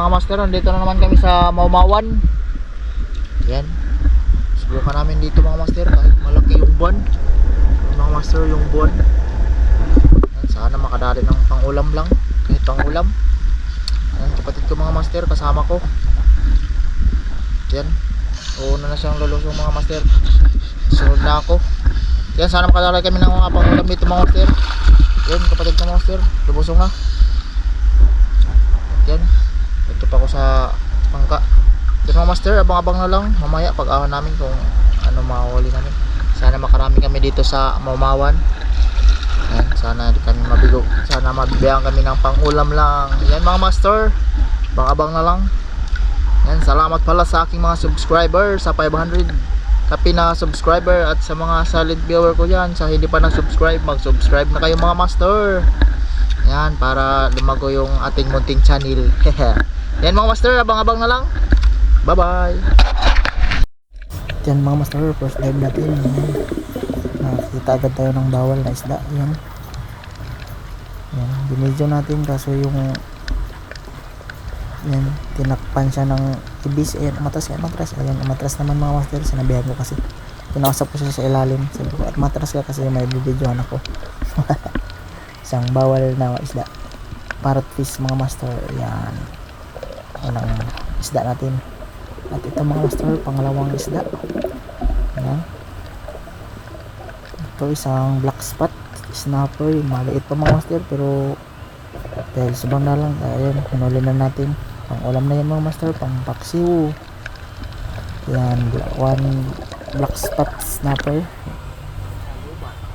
Mga master, dito na naman kami sa Maumawan. Yan. Subukan namin dito mga master kahit malaki yung buwan. Mga master yung buwan. Sana makadali ng pangulam lang. Kahit pangulam. Yan, kapatid ko mga master, kasama ko. Yan. Una na siyang lulusong mga master. Sunod na ako. Yan, sana makadali kami ng mga pangulam dito mga master. Yan, kapatid ko mga master. Lumusong na. Yan. Ito pa ako sa bangka. Yan mga master, abang-abang na lang. Mamaya pag ahon namin kung ano mahuli namin. Sana makarami kami dito sa Maumawan. Yan, sana di kami mabigo. Sana mabibigyan kami ng pangulam lang. Yan mga master, abang-abang na lang. Yan, salamat pala sa aking mga subscriber sa 500 kapi na subscriber at sa mga silent viewer ko yan sa hindi pa na-subscribe mag-subscribe na kayo mga master yan para lumago yung ating munting channel yan mga master abang-abang na lang. Bye bye yan mga master first dive natin. Yan. agad tayo ng bawal na isda. Yan. Yan binidyo natin kaso yung yan tinakpan siya ng ibis. Ayan umatras ayan umatras. Ayan umatras naman mga master. Sinabihan ko kasi. Pinakasap ko siya sa ilalim. Sabi ko at matras ka kasi may bibidyohan ako. Isang bawal na isda. Parrot fish mga master. Yan unang isda natin. At ito mga master pangalawang isda. Yan ito isang black spot. Snapper maliit pa mga master pero dahil sobrang na lang ayan hinuli na natin. Pang ulam na yan mga master pang paksiw. Yan one black spot snapper.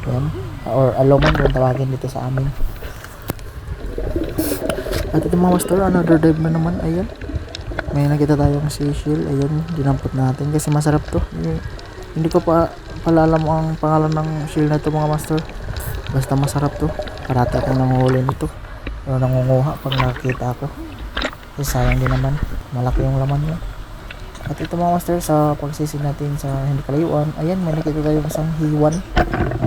Yan or aloman kung tawagin dito sa amin at ito mga master another dive na naman ayan. May nakita tayong seashell ayun dinampot natin. Kasi masarap to. Eh, hindi ko pa pala alam ang pangalan ng shell na to mga master basta masarap to. Parati akong nanguhuli nito. O nangunguha pag nakakita ako kasi sayang din naman. Malaki yung laman niya. At ito mga master sa pagsisid natin sa hindi kalayuan ayan may nakita tayong isang hiwan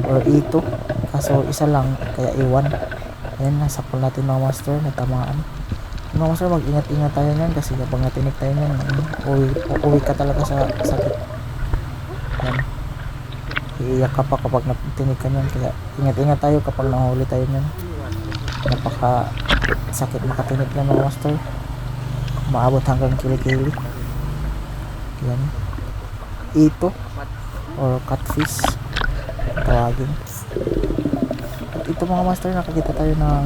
or ito. Kaso isa lang kaya iwan ayan nasakol natin mga master natamaan. Mga master mag ingat ingat tayo niyan kasi kapag natinik tayo niyan uwi, uwi ka talaga sa sakit. Yan iiyak ka pa kapag natinig ka niyan kaya ingat ingat tayo kapag nahuli tayo niyan. Napaka sakit makatinig na mga master. Maabot hanggang kilikili. Yan ito or catfish tawagin ito mga master nakakita tayo ng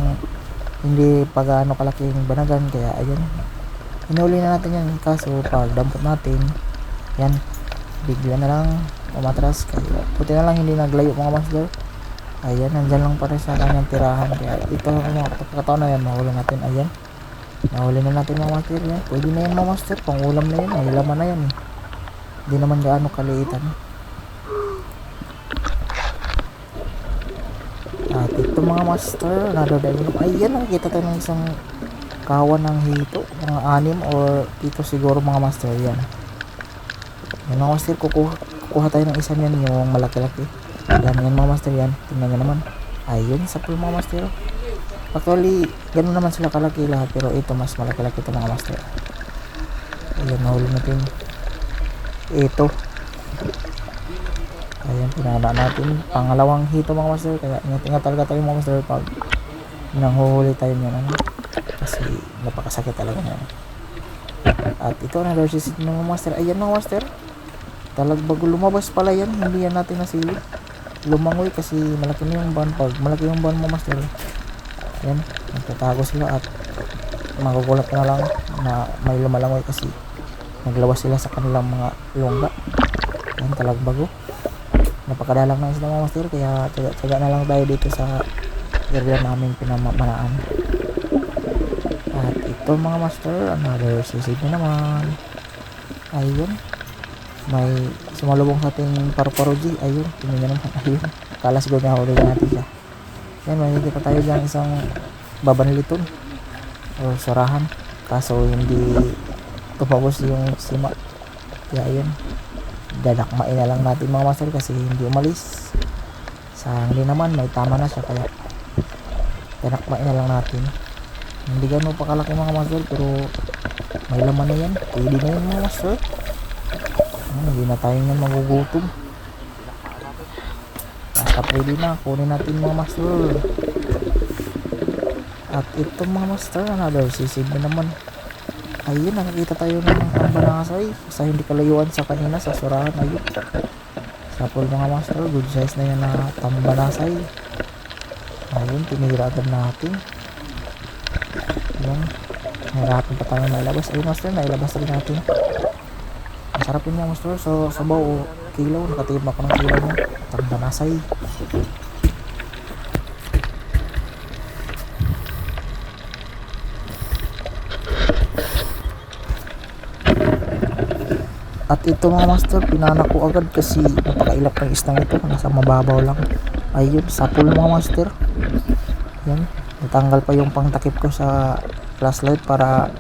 hindi pa gaano kalaking banagan kaya ayan. Hinuli na natin yan kaso pag dampot natin yan bigla na lang umatras. Kaya puti na lang hindi naglayo mga master. Ayan nandyan lang pa rin sa kanyang tirahan kaya ito mga pagkakataon na yan mahuli natin ayan. Nahuli na natin mga master yan pwede na yan mga master pang ulam na yan may laman na yan eh. Hindi naman gaano kaliitan at ito mga master nadadali ayan nakikita tayo ng isang kawan ng hito mga anim or ito siguro mga master yan. Yan mga master kukuha, kukuha tayo ng isa niyan yung malaki-laki. Yan yan mga master yan. Tingnan nyo naman. Ayun sa pool mga master. Actually ganun naman sila kalaki lahat pero ito mas malaki-laki ito mga master. Ayun nahuli natin. Ito ayan pinana natin. Pangalawang hito mga master. Kaya ingat-ingat talaga tayo mga master pag nanghuhuli tayo niyan ano? Kasi napakasakit talaga niyan. At ito season ng mga master. Ayan mga master. Talagbago lumabas pala yan. Hindi yan natin nasili lumangoy kasi malaki na yung ban pag malaki yung ban mo master. Yan nagtatago sila at magugulat na lang na may lumalangoy kasi naglawas sila sa kanilang mga lungga yan talagbago napakadalang na isda mga master kaya tsaga, tsaga na lang tayo dito sa area namin pinamanaan at ito mga master another sisig na naman ayun may sumalubong sa ating paru-paruji ayun tingnan naman ayun kala siguro na huli natin siya yan pa tayo dyan isang babanliton o sarahan kaso hindi tumabos yung sima kaya ayun dadakmain na lang natin mga master kasi hindi umalis. Sayang din naman may tama na siya kaya dadakmain na lang natin. Hindi ganun pa kalaki mga master pero may laman na yan. Pwede na yun mga master. Ano, hindi na tayo nga magugutom. Basta pwede na kunin natin mga master. At ito mga master another sisig na naman ayun nakakita tayo ng tambanasay sa hindi kalayuan sa kanina sa surahan ayun. Sapol mga master good size na yan na tambanasay ayun tinira agad natin. Ayun nahirapan pa tayo nailabas ayun master nailabas rin natin. Masarap yun mga master. So sabaw o kilaw nakatim ako ng kilaw niya. Tambanasay At ito mga master, pinana ko agad kasi napakailap ng isdang ito. Nasa mababaw lang. Ayun, sapul mga master. Yan. Natanggal pa yung pangtakip ko sa flashlight para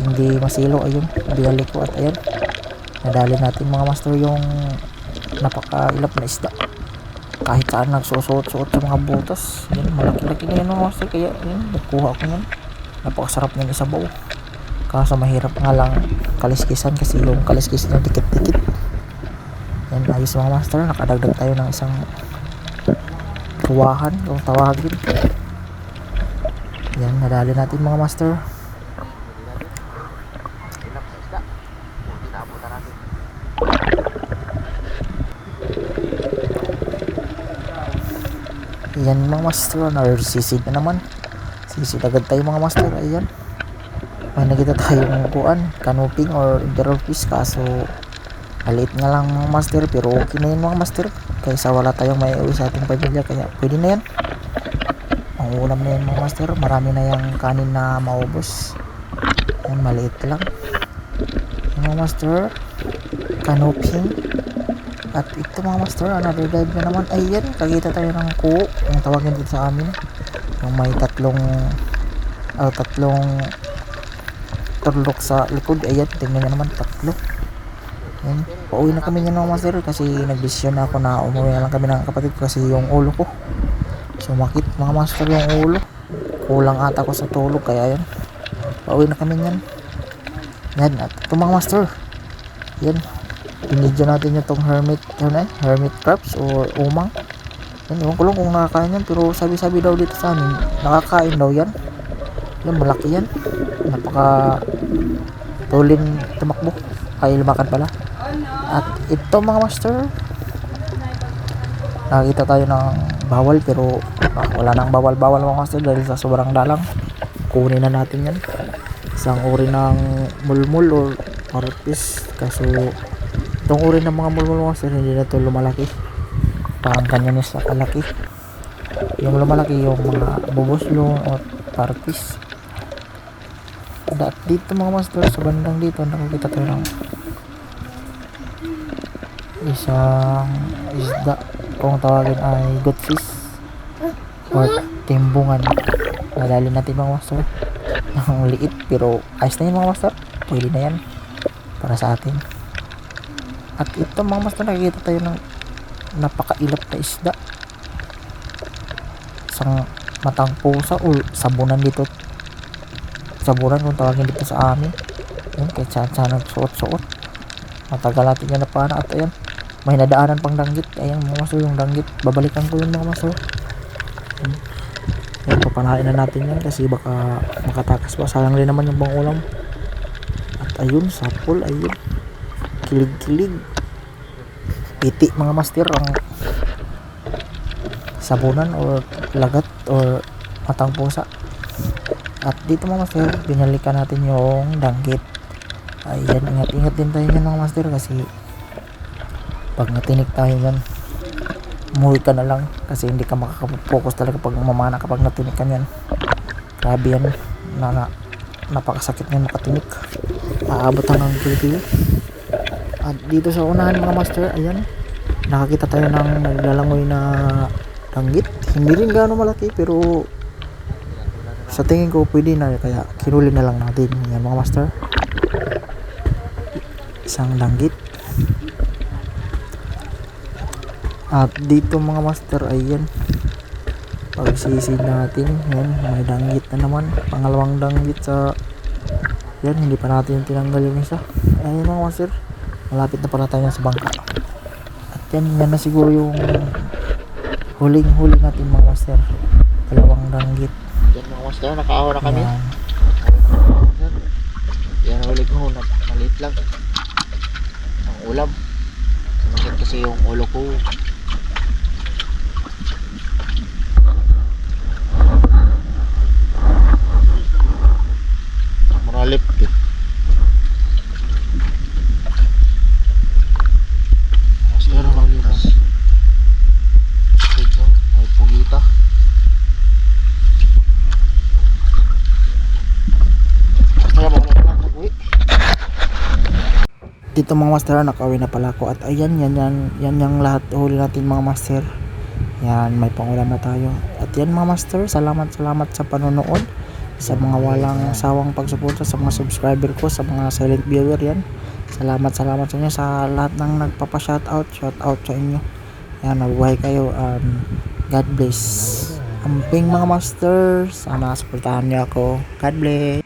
hindi masilo. Ayun, binalik ko at ayan. Nadali natin mga master yung napakailap na isda. Kahit saan nagsusuot-suot sa mga butas. Yan, malaki-laki na yan mga master. Kaya yan, nakuha ko yan. Napakasarap ng isabaw. Kaso mahirap nga lang kaliskisan kasi yung kaliskis niya dikit-dikit. Yan, ayos mga master. Nakadagdag tayo ng isang tuwahan kung tawagin. Yan, nadali natin mga master. Yan mga master, narsisid na naman. Sisid agad tayo mga master. Ayan may nakita tayong kuan canoping or interior fish kaso maliit nga lang mga master pero okay na yun mga master. Kaysa wala tayong may uwi sa ating pamilya kaya pwede na yan ang ulam na yan mga master. Marami na yung kanin na maubos. Yan maliit lang. Mga master canoping. At ito mga master another dive na naman. Ay yan kakita tayo ng kuo. Yung tawagin dito sa amin. Yung may tatlong ah, tatlong turlok sa likod. Ayan tingnan nyo naman tatlo ayan. Pauwi na kami niyan mga master kasi nagdesisyon na ako na umuwi na lang kami ng kapatid kasi yung ulo ko. Sumakit mga master yung ulo. Kulang ata ko sa tulog kaya yan pauwi na kami niyan. Yan at ito mga master. Yan pinidyo natin yung tong hermit ano eh, hermit crabs or umang. Yan ewan ko lang kung nakakain yan pero sabi sabi daw dito sa amin nakakain daw yan yan malaki yan. Napaka tuling tumakbo. Ay lumakad pala. At ito mga master nakita tayo ng bawal pero ah, wala nang bawal bawal mga master dahil sa sobrang dalang. Kunin na natin yan. Isang uri ng mulmul or parapis kaso itong uri ng mga mulmul mga master hindi na ito lumalaki. Parang kanya sa kalaki. Yung lumalaki yung mga bubuslong or parapis at dito mga master sa bandang dito nakikita tayo ng isang isda. Kung tawagin ay goldfish or timbungan. Nadali natin mga master ang liit pero ayos na yun mga master pwede na yan para sa atin. At ito mga master nakikita tayo ng napakailap na isda. Isang matang pusa o sabunan dito sabunan kung tawagin dito sa amin. Yun kahit saan saan nagsuot-suot. Matagal natin yan na pana at ayan may nadaanan pang danggit. Ayan mga maso yung danggit. Babalikan ko yun mga maso. Yun, yun papalain na natin yan kasi baka makatakas pa. Sayang rin naman yung bang ulam at ayun sapol ayun. Kilig kilig piti mga master ang sabunan or lagat or matang pusa at dito mga master binalikan natin yung danggit. Ayan ingat ingat din tayo yan mga master kasi pag natinik tayo yan umuwi ka na lang kasi hindi ka makakapokus talaga pag mamana kapag natinik ka yan grabe yan na, na napakasakit na makatinik aabot hanggang kilikili at dito sa unahan mga master ayan nakakita tayo ng naglalangoy na danggit. Hindi rin gaano malaki pero sa tingin ko pwede na kaya kinuli na lang natin. Yan mga master. Isang danggit at dito mga master ayan. Pagsisid natin. Yan may danggit na naman. Pangalawang danggit sa yan hindi pa natin tinanggal yung isa. Ayun mga master. Malapit na pala tayo sa bangka. At yan yan na siguro yung huling huli natin mga master. Dalawang danggit master, nakaaho na kami. Yan. Ang ulit ko, maliit lang. Ang ulam. Sumakit kasi yung ulo ko. Maralip eh. Master, malinis. Ito, may pugita. Kaya mo lang uwi. Dito mga master nakawin na pala ako. At ayan yan yan yan yung lahat huli natin mga master. Yan may pangulam na tayo. At yan mga master salamat salamat sa panonood. Sa mga walang sawang pagsuporta sa mga subscriber ko sa mga silent viewer yan. Salamat salamat sa inyo. Sa lahat ng nagpapa shoutout shoutout sa inyo. Yan mabuhay kayo um, God bless. Amping mga master sana supportahan niyo ako. God bless